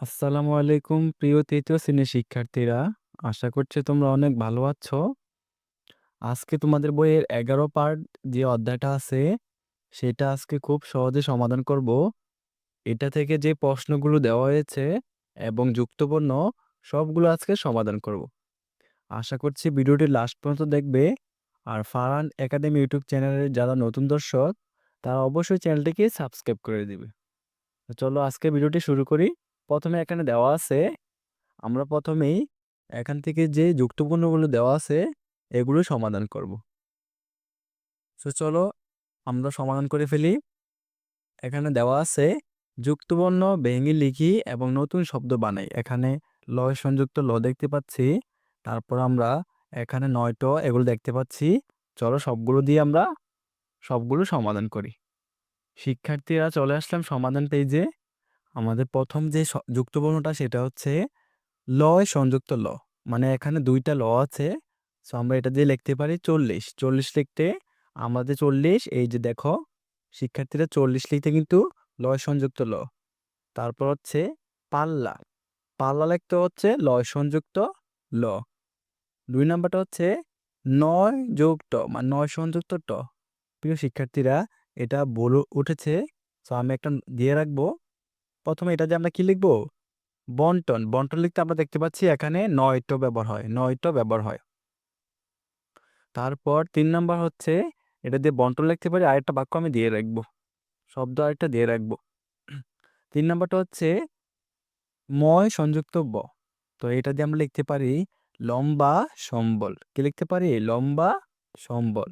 আসসালামু আলাইকুম প্রিয় তৃতীয় শ্রেণির শিক্ষার্থীরা। আশা করছি তোমরা অনেক ভালো আছো। আজকে তোমাদের বইয়ের ১১ পার্ট যে অধ্যায়টা আছে, সেটা আজকে খুব সহজে সমাধান করব। এটা থেকে যে প্রশ্নগুলো দেওয়া হয়েছে এবং যুক্তবর্ণ সবগুলো আজকে সমাধান করব। আশা করছি ভিডিওটি লাস্ট পর্যন্ত দেখবে। আর ফারান একাডেমি ইউটিউব চ্যানেলের যারা নতুন দর্শক, তারা অবশ্যই চ্যানেলটিকে সাবস্ক্রাইব করে দিবে। চলো আজকে ভিডিওটি শুরু করি। প্রথমে এখানে দেওয়া আছে, আমরা প্রথমেই এখান থেকে যে যুক্তপূর্ণগুলো দেওয়া আছে, এগুলো সমাধান করব। তো চলো আমরা সমাধান করে ফেলি। এখানে দেওয়া আছে, যুক্তবর্ণ ভেঙে লিখি এবং নতুন শব্দ বানাই। এখানে লয় সংযুক্ত ল দেখতে পাচ্ছি। তারপর আমরা এখানে ৯ ট এগুলো দেখতে পাচ্ছি। চলো সবগুলো দিয়ে আমরা সবগুলো সমাধান করি। শিক্ষার্থীরা চলে আসলাম সমাধান পেজে। আমাদের প্রথম যে স, যুক্তবর্ণটা সেটা হচ্ছে লয় সংযুক্ত ল। মানে এখানে ২ টা ল আছে। সো আমরা এটা দিয়ে লিখতে পারি ৪০। ৪০ লিখতে আমাদের ৪০ এই যে দেখো, শিক্ষার্থীরা ৪০ লিখতে কিন্তু লয় সংযুক্ত ল। তারপর হচ্ছে পাল্লা। পাল্লা লিখতে হচ্ছে লয় সংযুক্ত ল। ২ নাম্বারটা হচ্ছে ৯ যোগ ট মানে ৯ সংযুক্ত ট। প্রিয় শিক্ষার্থীরা, এটা বলে উঠেছে। সো আমি একটা দিয়ে রাখব। প্রথমে এটা দিয়ে আমরা কি লিখব? বন্টন। বন্টন লিখতে আমরা দেখতে পাচ্ছি এখানে ৯ ট ব্যবহার হয়। ৯ ট ব্যবহার হয়। তারপর তিন নম্বর হচ্ছে, এটা দিয়ে বন্টন লিখতে পারি, আরেকটা বাক্য আমি দিয়ে রাখব। শব্দ আরেকটা দিয়ে রাখব। তিন নম্বরটা হচ্ছে, ময় সংযুক্ত ব। তো এটা দিয়ে আমরা লিখতে পারি, লম্বা সম্বল। কি লিখতে পারি? লম্বা সম্বল।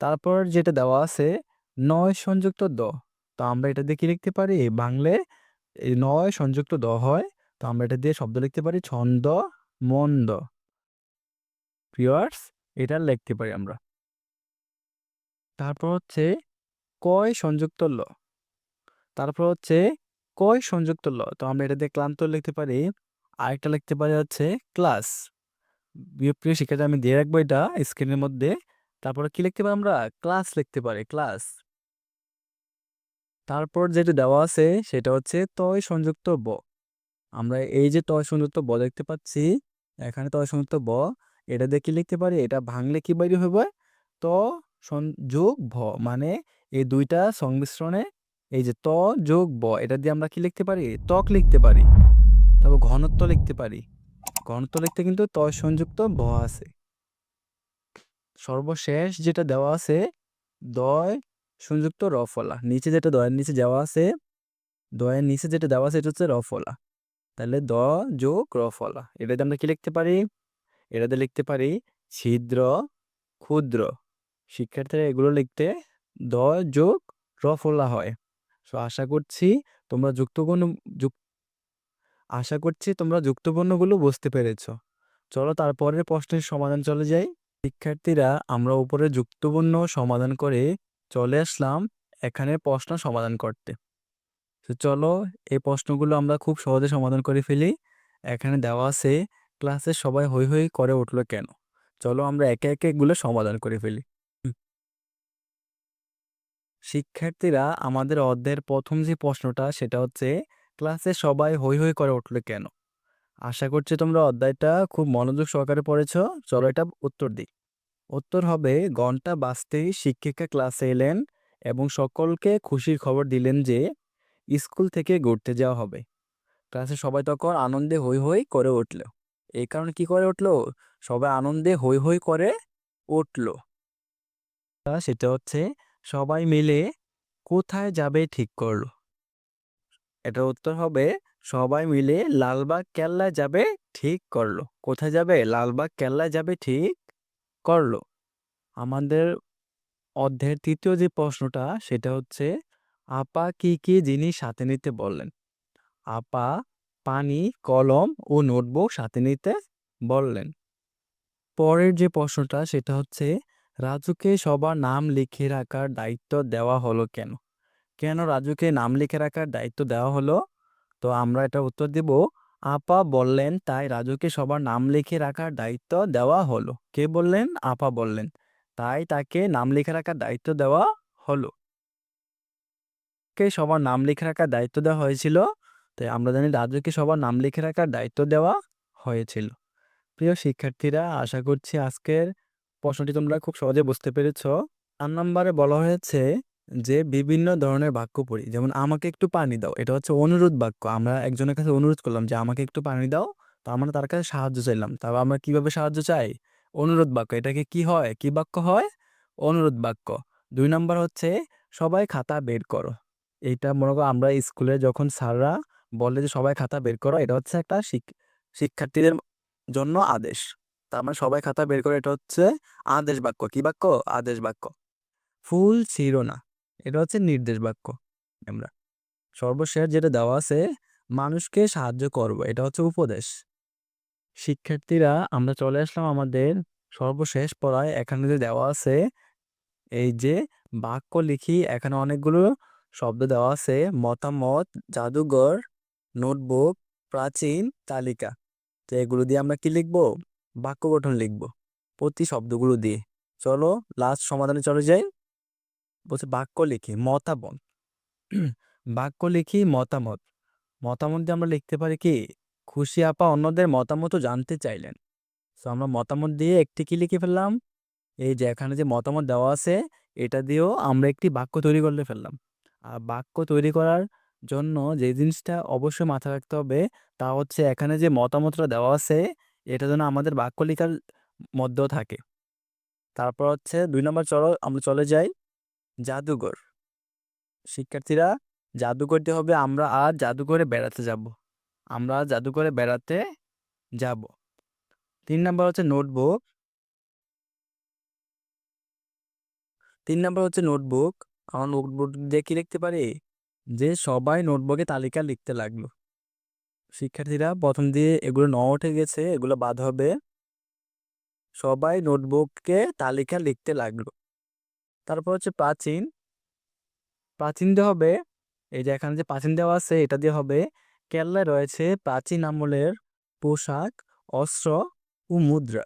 তারপর যেটা দেওয়া আছে, নয় সংযুক্ত দ। তো আমরা এটা দিয়ে কি লিখতে পারি? বাংলায় এই ৯ সংযুক্ত দ হয়। তো আমরা এটা দিয়ে শব্দ লিখতে পারি ছন্দ মন্দ। ভিউয়ার্স এটা লিখতে পারি আমরা। তারপর হচ্ছে কয় সংযুক্ত ল। তারপর হচ্ছে কয় সংযুক্ত ল। তো আমরা এটা দিয়ে ক্লান্ত লিখতে পারি। আরেকটা লিখতে পারি হচ্ছে ক্লাস। প্রিয় শিক্ষার্থী, আমি দিয়ে রাখব এটা স্ক্রিনের মধ্যে। তারপরে কি লিখতে পারি আমরা? ক্লাস লিখতে পারি, ক্লাস। তারপর যেটা দেওয়া আছে সেটা হচ্ছে তয় সংযুক্ত ব। আমরা এই যে তয় সংযুক্ত ব দেখতে পাচ্ছি, এখানে তয় সংযুক্ত ব, এটা কি লিখতে পারি? এটা ভাঙলে কি বাইরে হবে? ত যোগ ভ মানে এই দুইটা সংমিশ্রণে এই যে ত যোগ ব এটা দিয়ে আমরা কি লিখতে পারি? ত্বক লিখতে পারি। তারপর ঘনত্ব লিখতে পারি। ঘনত্ব লিখতে কিন্তু তয় সংযুক্ত ভ আছে। সর্বশেষ যেটা দেওয়া আছে দয় সংযুক্ত র ফলা। নিচে যেটা দয়ের নিচে যাওয়া আছে, দয়ের নিচে যেটা দেওয়া আছে এটা হচ্ছে র ফলা। তাহলে দ যোগ র ফলা। এটা দিয়ে আমরা কি লিখতে পারি? এটাতে লিখতে পারি ছিদ্র, ক্ষুদ্র। শিক্ষার্থীরা এগুলো লিখতে দ যোগ র ফলা হয়। সো আশা করছি তোমরা যুক্তবর্ণ যুক আশা করছি তোমরা যুক্তবর্ণগুলো বুঝতে পেরেছ। চলো তারপরের প্রশ্নের সমাধান চলে যাই। শিক্ষার্থীরা আমরা উপরে যুক্তবর্ণ সমাধান করে চলে আসলাম এখানে প্রশ্ন সমাধান করতে। তো চলো এই প্রশ্নগুলো আমরা খুব সহজে সমাধান করে ফেলি। এখানে দেওয়া আছে, ক্লাসে সবাই হৈ হৈ করে উঠল কেন? চলো আমরা একে একে এগুলো সমাধান করে ফেলি। শিক্ষার্থীরা আমাদের অধ্যায়ের প্রথম যে প্রশ্নটা সেটা হচ্ছে, ক্লাসে সবাই হৈ হৈ করে উঠল কেন? আশা করছি তোমরা অধ্যায়টা খুব মনোযোগ সহকারে পড়েছ। চলো এটা উত্তর দিই। উত্তর হবে, ঘণ্টা বাজতেই শিক্ষিকা ক্লাসে এলেন এবং সকলকে খুশির খবর দিলেন যে স্কুল থেকে ঘুরতে যাওয়া হবে। ক্লাসে সবাই তখন আনন্দে হৈ হৈ করে উঠল। এই কারণে কি করে উঠল? সবাই আনন্দে হৈ হৈ করে উঠল। সেটা হচ্ছে, সবাই মিলে কোথায় যাবে ঠিক করল। এটা উত্তর হবে, সবাই মিলে লালবাগ কেল্লায় যাবে ঠিক করল। কোথায় যাবে? লালবাগ কেল্লায় যাবে ঠিক করল। আমাদের অধ্যায়ের তৃতীয় যে প্রশ্নটা সেটা হচ্ছে আপা কি কি জিনিস সাথে নিতে বললেন? আপা পানি, কলম ও নোটবুক সাথে নিতে বললেন। পরের যে প্রশ্নটা সেটা হচ্ছে রাজুকে সবার নাম লিখে রাখার দায়িত্ব দেওয়া হলো কেন? কেন রাজুকে নাম লিখে রাখার দায়িত্ব দেওয়া হলো? তো আমরা এটার উত্তর দেব আপা বললেন, তাই রাজুকে সবার নাম লিখে রাখার দায়িত্ব দেওয়া হলো। কে বললেন? আপা বললেন। তাই তাকে নাম লিখে রাখার দায়িত্ব দেওয়া হলো। কে সবার নাম লিখে রাখার দায়িত্ব দেওয়া হয়েছিল? তাই আমরা জানি রাজুকে সবার নাম লিখে রাখার দায়িত্ব দেওয়া হয়েছিল প্রিয় শিক্ষার্থীরা, আশা করছি আজকের প্রশ্নটি তোমরা খুব সহজে বুঝতে পেরেছ চার নম্বরে বলা হয়েছে যে বিভিন্ন ধরনের বাক্য পড়ি। যেমন, আমাকে একটু পানি দাও। এটা হচ্ছে অনুরোধ বাক্য। আমরা একজনের কাছে অনুরোধ করলাম যে, আমাকে একটু পানি দাও। তো আমরা তার কাছে সাহায্য চাইলাম। তারপর আমরা কীভাবে সাহায্য চাই? অনুরোধ বাক্য। এটাকে কি হয়? কি বাক্য হয়? অনুরোধ বাক্য। দুই নম্বর হচ্ছে, সবাই খাতা বের করো। এইটা মনে করো আমরা স্কুলে যখন স্যাররা বলে যে, সবাই খাতা বের করো, এটা হচ্ছে একটা শিক- শিক্ষার্থীদের জন্য আদেশ। তার মানে সবাই খাতা বের করো, এটা হচ্ছে আদেশ বাক্য। কি বাক্য? আদেশ বাক্য। ফুল ছিল না। এটা হচ্ছে নির্দেশ বাক্য আমরা। সর্বশেষ যেটা দেওয়া আছে, মানুষকে সাহায্য করব, এটা হচ্ছে উপদেশ। শিক্ষার্থীরা, আমরা চলে আসলাম আমাদের সর্বশেষ পড়ায়। এখানে যে দেওয়া আছে, এই যে বাক্য লিখি, এখানে অনেকগুলো শব্দ দেওয়া আছে, মতামত, জাদুঘর, নোটবুক, প্রাচীন তালিকা। তো এগুলো দিয়ে আমরা কি লিখব? বাক্য গঠন লিখব প্রতি শব্দগুলো দিয়ে। চলো লাস্ট সমাধানে চলে যাই। বলছে বাক্য লিখি, মতামত। বাক্য লিখি, মতামত। মতামত দিয়ে আমরা লিখতে পারি কি, খুশি আপা অন্যদের মতামতও জানতে চাইলেন। তো আমরা মতামত দিয়ে একটি কি লিখে ফেললাম? এই যে এখানে যে মতামত দেওয়া আছে, এটা দিয়েও আমরা একটি বাক্য তৈরি করলে ফেললাম। আর বাক্য তৈরি করার জন্য যে জিনিসটা অবশ্যই মাথায় রাখতে হবে, তা হচ্ছে এখানে যে মতামতটা দেওয়া আছে, এটা যেন আমাদের বাক্য লেখার মধ্যেও থাকে। তারপর হচ্ছে দুই নম্বর চলো, আমরা চলে যাই। জাদুঘর। শিক্ষার্থীরা জাদুঘরটি হবে, আমরা আজ জাদুঘরে বেড়াতে যাব। আমরা জাদুঘরে বেড়াতে যাব। তিন নম্বর হচ্ছে নোটবুক। তিন নম্বর হচ্ছে নোটবুক। আমার নোটবুক দিয়ে কি লিখতে পারি? যে সবাই নোটবুকে তালিকা লিখতে লাগল। শিক্ষার্থীরা, প্রথম দিয়ে এগুলো ন উঠে গেছে, এগুলো বাদ হবে। সবাই নোটবুকে তালিকা লিখতে লাগল। তারপর হচ্ছে প্রাচীন। প্রাচীন দিয়ে হবে, এই যে এখানে যে প্রাচীন দেওয়া আছে, এটা দিয়ে হবে কেল্লায় রয়েছে প্রাচীন আমলের পোশাক, অস্ত্র ও মুদ্রা।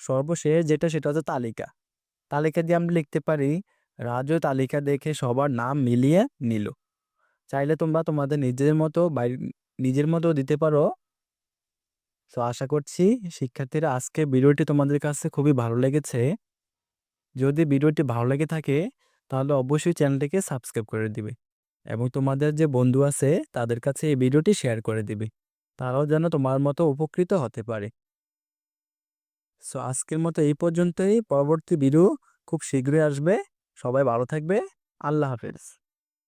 সর্বশেষ যেটা, সেটা হচ্ছে তালিকা। তালিকা দিয়ে আমরা লিখতে পারি রাজু তালিকা দেখে সবার নাম মিলিয়ে নিল। চাইলে তোমরা তোমাদের নিজের মতো নিজের মতো দিতে পারো। তো আশা করছি শিক্ষার্থীরা আজকে ভিডিওটি তোমাদের কাছে খুবই ভালো লেগেছে। যদি ভিডিওটি ভালো লেগে থাকে, তাহলে অবশ্যই চ্যানেলটিকে সাবস্ক্রাইব করে দিবে এবং তোমাদের যে বন্ধু আছে, তাদের কাছে এই ভিডিওটি শেয়ার করে দিবে। তারাও যেন তোমার মতো উপকৃত হতে পারে। সো, আজকের মতো এই পর্যন্তই। পরবর্তী ভিডিও খুব শীঘ্রই আসবে। সবাই ভালো থাকবে। আল্লাহ হাফেজ।